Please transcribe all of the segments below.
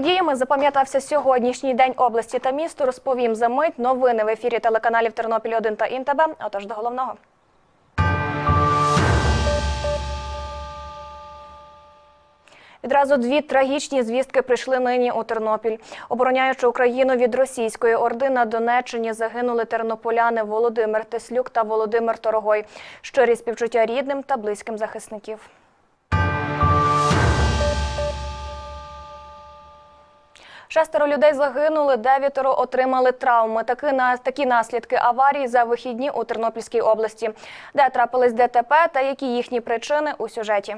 Подіями запам'ятався сьогоднішній день області та місту, розповім за мить. Новини в ефірі телеканалів Тернопіль 1 та Інтебе. Отож до головного. Відразу дві трагічні звістки прийшли нині у Тернопіль. Обороняючи Україну від російської орди на Донеччині, загинули тернополяни Володимир Теслюк та Володимир Торогой. Щирі співчуття рідним та близьким захисників. Шестеро людей загинули, дев'ятеро отримали травми. Такі, на, такі наслідки аварії за вихідні у Тернопільській області. Де трапились ДТП та які їхні причини у сюжеті.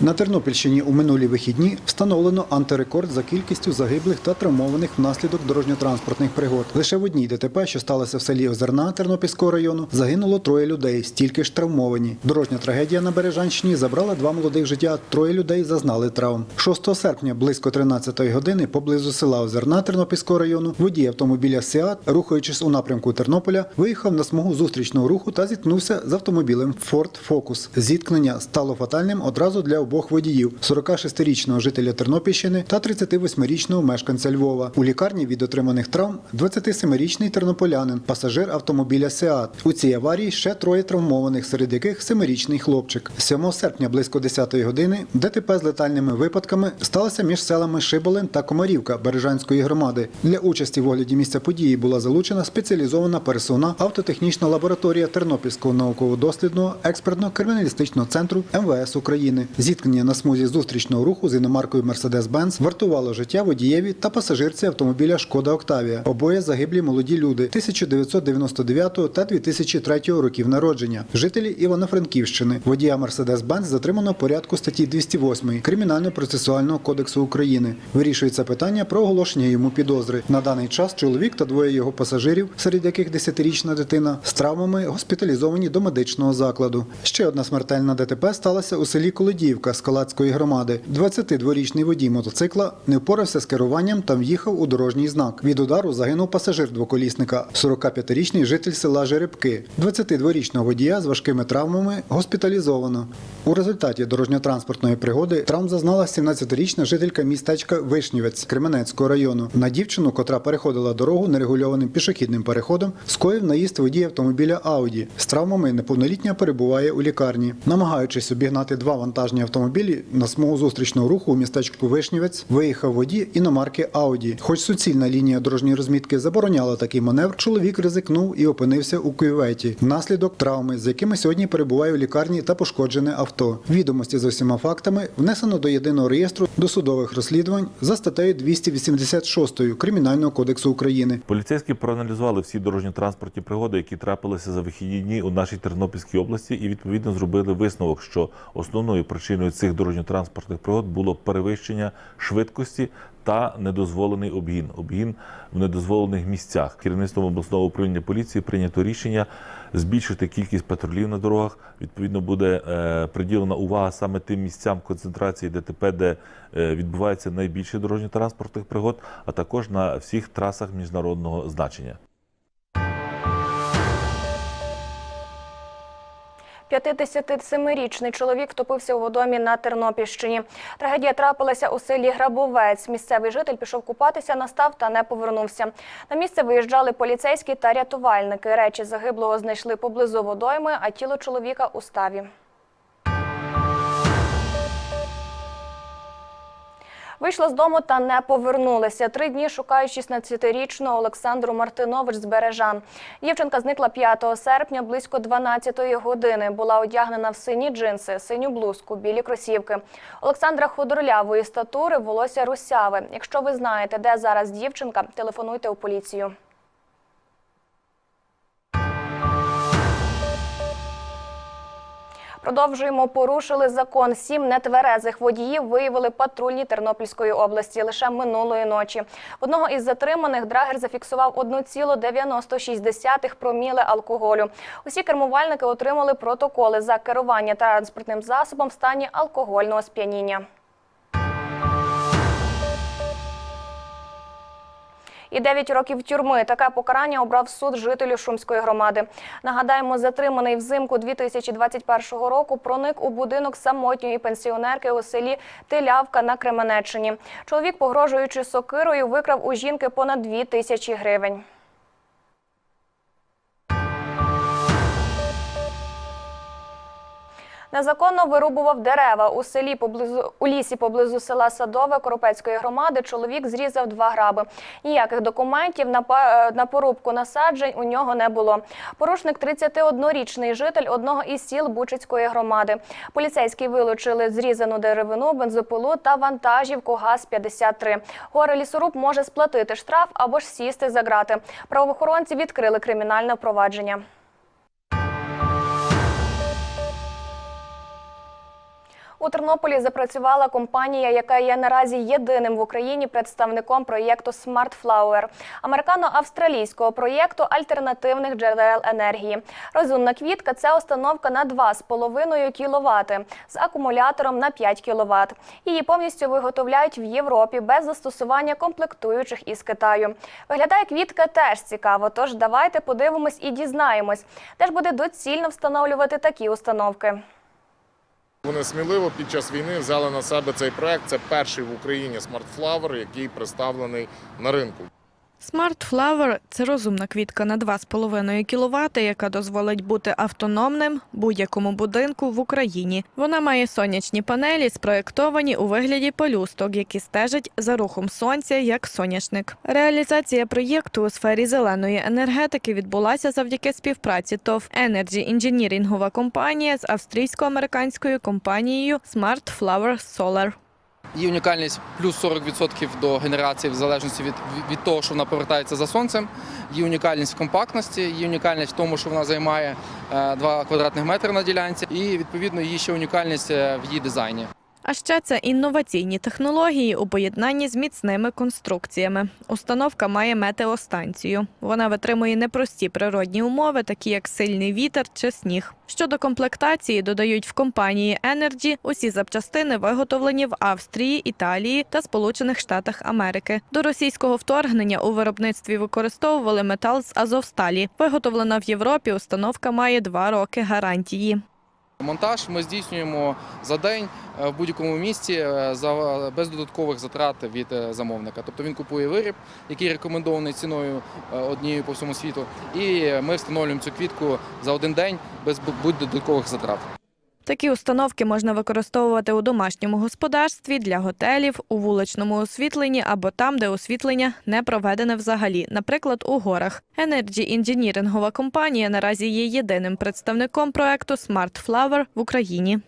На Тернопільщині у минулі вихідні встановлено антирекорд за кількістю загиблих та травмованих внаслідок дорожньо-транспортних пригод. Лише в одній ДТП, що сталося в селі Озерна Тернопільського району, загинуло троє людей, стільки ж травмовані. Дорожня трагедія на Бережанщині забрала два молодих життя. Троє людей зазнали травм. 6 серпня близько 13-ї години поблизу села Озерна Тернопільського району водій автомобіля Сіат, рухаючись у напрямку Тернополя, виїхав на смугу зустрічного руху та зіткнувся з автомобілем Ford Focus. Зіткнення стало фатальним одразу для обох водіїв: 46-річного жителя Тернопільщини та 38-річного мешканця Львова. У лікарні від отриманих травм 27-річний тернополянин, пасажир автомобіля Сеат. У цій аварії ще троє травмованих, серед яких 7-річний хлопчик. 7 серпня близько 10-ї години ДТП з летальними випадками сталося між селами Шиболин та Комарівка Бережанської громади. Для участі в огляді місця події була залучена спеціалізована пересувна автотехнічна лабораторія Тернопільського науково-дослідного експертно-криміналістичного центру МВС України. Зіткнення на смузі зустрічного руху з іномаркою Mercedes-Benz вартувало життя водієві та пасажирці автомобіля Шкода Октавія. Обоє загиблі молоді люди 1999 та 2003 років народження, жителі Івано-Франківщини. Водія Mercedes-Benz затримано порядку статті 208 Кримінально-процесуального кодексу України. Вирішується питання про оголошення йому підозри. На даний час чоловік та двоє його пасажирів, серед яких 10-річна дитина, з травмами госпіталізовані до медичного закладу. Ще одна смертельна ДТП сталася у селі Колодіївка Скалацької громади. 22-річний водій мотоцикла не впорався з керуванням та в'їхав у дорожній знак. Від удару загинув пасажир двоколісника, 45-річний житель села Жеребки. 22-річного водія з важкими травмами госпіталізовано. У результаті дорожньо-транспортної пригоди травм зазнала 17-річна жителька містечка Вишнівець Кременецького району. На дівчину, котра переходила дорогу нерегульованим пішохідним переходом, скоїв наїзд водій автомобіля Ауді. З травмами неповнолітня перебуває у лікарні. Намагаючись обігнати два вантажні автомобілі на смугу зустрічного руху у містечку Вишнівець, виїхав водій іномарки Ауді. Хоч суцільна лінія дорожньої розмітки забороняла такий маневр, чоловік ризикнув і опинився у кюветі. Внаслідок травми, з якими сьогодні перебуває у лікарні та пошкоджене авто. Відомості з усіма фактами внесено до єдиного реєстру досудових розслідувань за статтею 286 Кримінального кодексу України. Поліцейські проаналізували всі дорожньо-транспортні пригоди, які трапилися за вихідні дні у нашій Тернопільській області, і відповідно зробили висновок, що основною причиною цих дорожньо-транспортних пригод було перевищення швидкості та недозволений обгін. Обгін в недозволених місцях. Керівництвом обласного управління поліції прийнято рішення збільшити кількість патрулів на дорогах. Відповідно, буде е, приділена увага саме тим місцям концентрації ДТП, де е, відбувається найбільше дорожньо-транспортних пригод, а також на всіх трасах міжнародного значення. 57-річний чоловік втопився у водомі на Тернопільщині. Трагедія трапилася у селі Грабовець. Місцевий житель пішов купатися, настав та не повернувся. На місце виїжджали поліцейські та рятувальники. Речі загиблого знайшли поблизу водойми, а тіло чоловіка у ставі. Вийшла з дому та не повернулася. Три дні шукають 16-річну Олександру Мартинович з Бережан. Дівчинка зникла 5 серпня близько 12-ї години. Була одягнена в сині джинси, синю блузку, білі кросівки. Олександра худорлявої статури, волосся русяве. Якщо ви знаєте, де зараз дівчинка, телефонуйте у поліцію. Продовжуємо. Порушили закон. Сім нетверезих водіїв виявили патрульні Тернопільської області лише минулої ночі. Одного із затриманих драгер зафіксував 1,96 проміле алкоголю. Усі кермувальники отримали протоколи за керування транспортним засобом в стані алкогольного сп'яніння. І 9 років тюрми. Таке покарання обрав суд жителю Шумської громади. Нагадаємо, затриманий взимку 2021 року проник у будинок самотньої пенсіонерки у селі Телявка на Кременеччині. Чоловік, погрожуючи сокирою, викрав у жінки понад 2 тисячі гривень. Незаконно вирубував дерева у селі поблизу у лісі поблизу села Садове Коропецької громади. Чоловік зрізав два граби. Ніяких документів на е, на порубку насаджень у нього не було. Порушник 31-річний житель одного із сіл Бучицької громади. Поліцейські вилучили зрізану деревину, бензопилу та вантажівку ГАЗ-53. Горе лісоруб може сплатити штраф або ж сісти за грати. Правоохоронці відкрили кримінальне провадження. У Тернополі запрацювала компанія, яка є наразі єдиним в Україні представником проєкту Smart Flower – американо-австралійського проєкту альтернативних джерел енергії. Розумна квітка це установка на 2,5 кВт з акумулятором на 5 кВт. Її повністю виготовляють в Європі без застосування комплектуючих із Китаю. Виглядає квітка теж цікаво, тож давайте подивимось і дізнаємось, де ж буде доцільно встановлювати такі установки. Вони сміливо під час війни взяли на себе цей проект. Це перший в Україні смартфлавер, який представлений на ринку. Smart Flower – це розумна квітка на 2,5 кВт, яка дозволить бути автономним будь-якому будинку в Україні. Вона має сонячні панелі, спроєктовані у вигляді пелюсток, які стежать за рухом сонця як соняшник. Реалізація проєкту у сфері зеленої енергетики відбулася завдяки співпраці ТОВ Energy інженірингова компанія з австрійсько-американською компанією Smart Flower Solar. Її унікальність плюс 40% до генерації в залежності від, від того, що вона повертається за сонцем. Її унікальність в компактності, її унікальність в тому, що вона займає е, 2 квадратних метри на ділянці, і відповідно її ще унікальність е, в її дизайні. А ще це інноваційні технології у поєднанні з міцними конструкціями. Установка має метеостанцію. Вона витримує непрості природні умови, такі як сильний вітер чи сніг. Щодо комплектації, додають в компанії Energy, усі запчастини виготовлені в Австрії, Італії та Сполучених Штатах Америки. До російського вторгнення у виробництві використовували метал з Азовсталі. Виготовлена в Європі, установка має два роки гарантії. Монтаж ми здійснюємо за день е, в будь-якому місці е, за без додаткових затрат від е, замовника. Тобто він купує виріб, який рекомендований ціною однією по всьому світу, і ми встановлюємо цю квітку за один день без будь-додаткових затрат. Такі установки можна використовувати у домашньому господарстві, для готелів, у вуличному освітленні або там, де освітлення не проведене взагалі, наприклад, у горах. Energy інженірингова компанія наразі є єдиним представником проекту Smart Flower в Україні.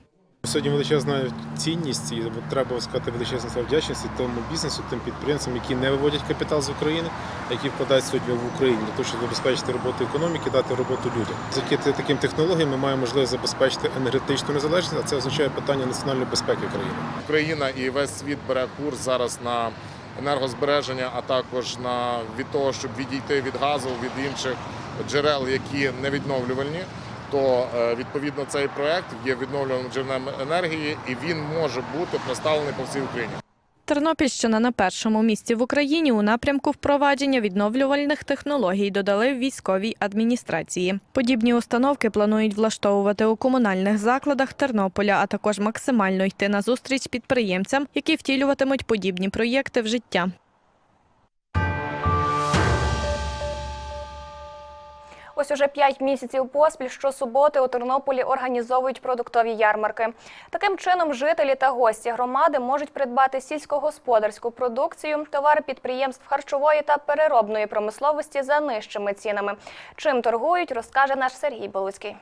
Сьогодні величезна цінність і треба сказати величезна слова вдячності тому бізнесу, тим підприємцям, які не виводять капітал з України, які вкладають сьогодні в Україні для того, щоб забезпечити роботу економіки, дати роботу людям. Завдяки таким технологіям ми маємо можливість забезпечити енергетичну незалежність, а це означає питання національної безпеки країни. Україна і весь світ бере курс зараз на енергозбереження, а також на від того, щоб відійти від газу, від інших джерел, які не відновлювальні. То е, відповідно цей проект є відновлюваним джерелом енергії, і він може бути представлений по всій Україні. Тернопільщина на першому місці в Україні у напрямку впровадження відновлювальних технологій додали в військовій адміністрації. Подібні установки планують влаштовувати у комунальних закладах Тернополя, а також максимально йти на зустріч підприємцям, які втілюватимуть подібні проєкти в життя. Ось уже п'ять місяців поспіль щосуботи у Тернополі організовують продуктові ярмарки. Таким чином, жителі та гості громади можуть придбати сільськогосподарську продукцію, товари підприємств харчової та переробної промисловості за нижчими цінами. Чим торгують, розкаже наш Сергій Балуцький.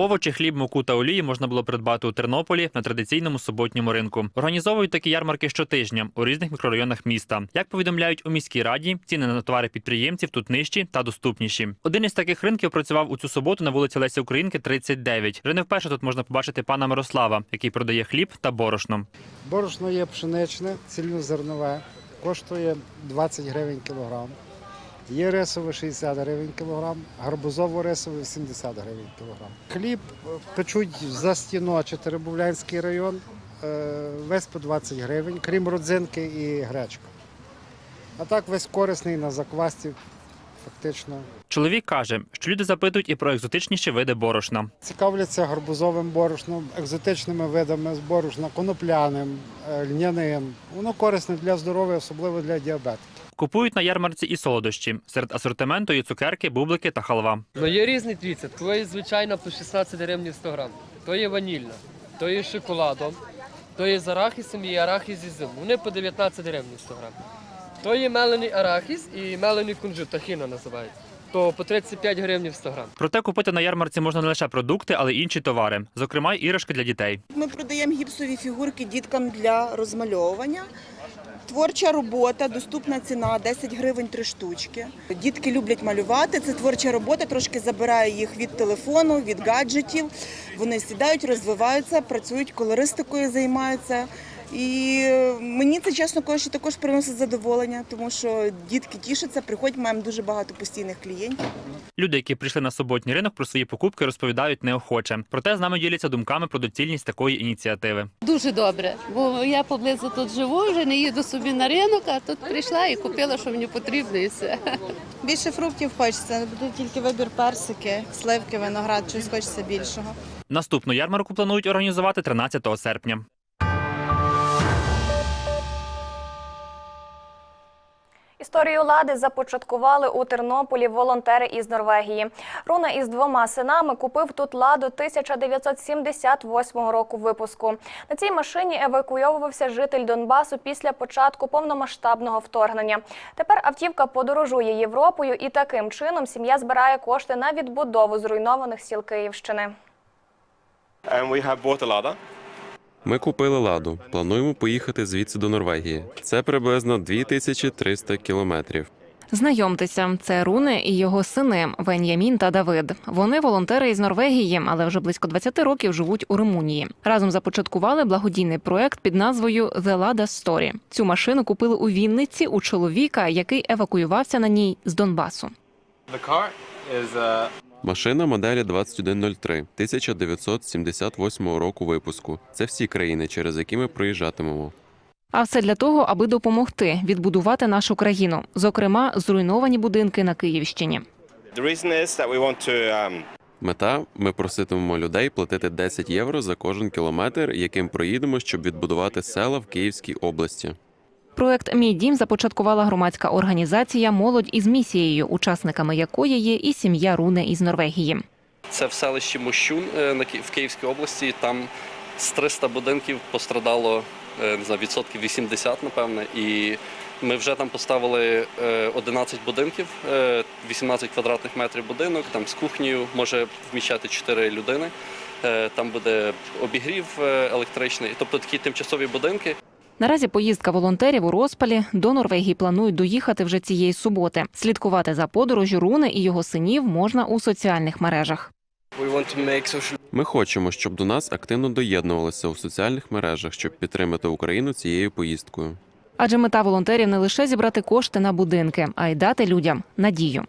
Овочі, хліб, муку та олії можна було придбати у Тернополі на традиційному суботньому ринку. Організовують такі ярмарки щотижня у різних мікрорайонах міста. Як повідомляють у міській раді, ціни на товари підприємців тут нижчі та доступніші. Один із таких ринків працював у цю суботу на вулиці Лесі Українки, 39. Вже не вперше тут можна побачити пана Мирослава, який продає хліб та борошно. Борошно є пшеничне, цільнозернове, коштує 20 гривень кілограм. Є рисове 60 гривень кілограм, гарбузово-рисове 80 гривень кілограм. Хліб е, печуть за стіно чи Теребовлянський район, е, весь по 20 гривень, крім родзинки і гречка. А так весь корисний на заквасті, фактично. Чоловік каже, що люди запитують і про екзотичніші види борошна. Цікавляться гарбузовим борошном, екзотичними видами з борошна, конопляним, е, льняним. Воно корисне для здоров'я, особливо для діабетиків. Купують на ярмарці і солодощі. Серед асортименту є цукерки, бублики та халва. Ну є різні дивіться. То є звичайна по 16 гривень 100 грам. То є ванільна, то є з шоколадом, то є з арахісом і арахіс зі зиму. Вони по 19 гривень 100 грам. То є мелений арахіс і мелений кунжут, тахіна називається. То по 35 гривень 100 грам. Проте купити на ярмарці можна не лише продукти, але й інші товари, зокрема іграшки для дітей. Ми продаємо гіпсові фігурки діткам для розмальовування. Творча робота, доступна ціна 10 гривень три штучки. Дітки люблять малювати. Це творча робота, трошки забирає їх від телефону, від гаджетів. Вони сідають, розвиваються, працюють колористикою, займаються. І е, мені це, чесно кажучи, також приносить задоволення, тому що дітки тішаться, приходять, маємо дуже багато постійних клієнтів. Люди, які прийшли на суботній ринок, про свої покупки розповідають неохоче. Проте з нами діляться думками про доцільність такої ініціативи. Дуже добре, бо я поблизу тут живу, вже не їду собі на ринок, а тут прийшла і купила, що мені потрібно, і все. Більше фруктів хочеться, буде тільки вибір персики, сливки, виноград, щось хочеться більшого. Наступну ярмарку планують організувати 13 серпня. Історію лади започаткували у Тернополі волонтери із Норвегії. Руна із двома синами купив тут ладу 1978 року випуску. На цій машині евакуйовувався житель Донбасу після початку повномасштабного вторгнення. Тепер автівка подорожує Європою, і таким чином сім'я збирає кошти на відбудову зруйнованих сіл Київщини. Ми купили ладу. Плануємо поїхати звідси до Норвегії. Це приблизно 2300 кілометрів. Знайомтеся, це Руне і його сини Вен'ямін та Давид. Вони волонтери із Норвегії, але вже близько 20 років живуть у Румунії. Разом започаткували благодійний проект під назвою The Lada Story. Цю машину купили у Вінниці у чоловіка, який евакуювався на ній з Донбасу. Машина моделі 2103 1978 року випуску. Це всі країни, через які ми проїжджатимемо. А все для того, аби допомогти відбудувати нашу країну, зокрема, зруйновані будинки на Київщині. Мета ми проситимемо людей платити 10 євро за кожен кілометр, яким проїдемо, щоб відбудувати села в Київській області. Проект Мій дім започаткувала громадська організація Молодь із місією, учасниками якої є і сім'я Руне із Норвегії. Це в селищі Мощун е, в Київській області. Там з 300 будинків пострадало е, не знаю, відсотків 80, напевне. І ми вже там поставили е, 11 будинків, е, 18 квадратних метрів будинок, там з кухнею може вміщати 4 людини. Там буде обігрів електричний, тобто такі тимчасові будинки. Наразі поїздка волонтерів у розпалі до Норвегії планують доїхати вже цієї суботи. Слідкувати за подорожю Руни і його синів можна у соціальних мережах. Ми хочемо, щоб до нас активно доєднувалися у соціальних мережах, щоб підтримати Україну цією поїздкою. Адже мета волонтерів не лише зібрати кошти на будинки, а й дати людям надію.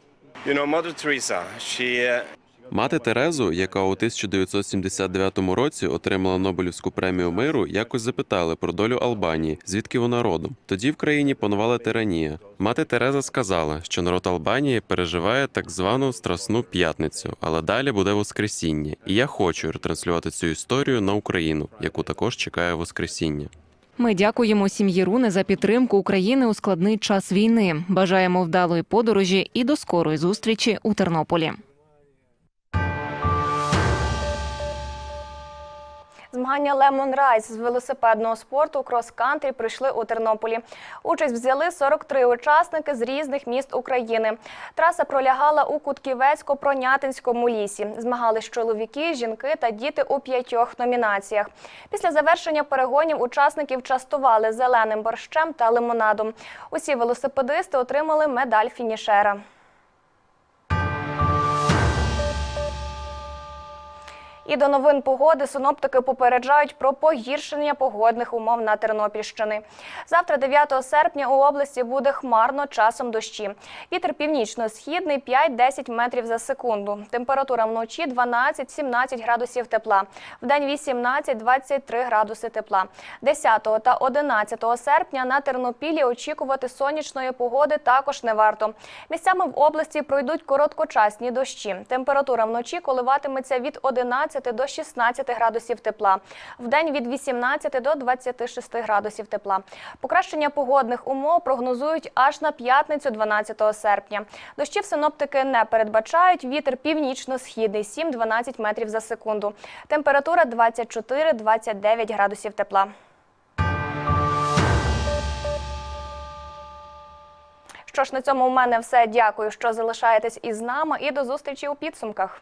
Мати Терезу, яка у 1979 році отримала Нобелівську премію миру, якось запитали про долю Албанії, звідки вона родом. Тоді в країні панувала тиранія. Мати Тереза сказала, що народ Албанії переживає так звану страсну п'ятницю, але далі буде Воскресіння. І я хочу ретранслювати цю історію на Україну, яку також чекає Воскресіння. Ми дякуємо сім'ї Руни за підтримку України у складний час війни. Бажаємо вдалої подорожі і до скорої зустрічі у Тернополі. Змагання Лемон Райс з велосипедного спорту крос-кантрі прийшли у Тернополі. Участь взяли 43 учасники з різних міст України. Траса пролягала у Кутківецько-Пронятинському лісі. Змагались чоловіки, жінки та діти у п'ятьох номінаціях. Після завершення перегонів учасників частували зеленим борщем та лимонадом. Усі велосипедисти отримали медаль фінішера. І до новин погоди синоптики попереджають про погіршення погодних умов на Тернопільщини. Завтра, 9 серпня, у області буде хмарно часом дощі. Вітер північно-східний 5-10 метрів за секунду. Температура вночі 12-17 градусів тепла. Вдень 18-23 градуси тепла. 10 та 11 серпня на Тернопілі очікувати сонячної погоди також не варто. Місцями в області пройдуть короткочасні дощі. Температура вночі коливатиметься від 11 до 16 градусів тепла. Вдень від 18 до 26 градусів тепла. Покращення погодних умов прогнозують аж на п'ятницю 12 серпня. Дощів синоптики не передбачають. Вітер північно-східний 7-12 метрів за секунду. Температура 24-29 градусів тепла. Що ж, на цьому у мене все. Дякую, що залишаєтесь із нами і до зустрічі у підсумках.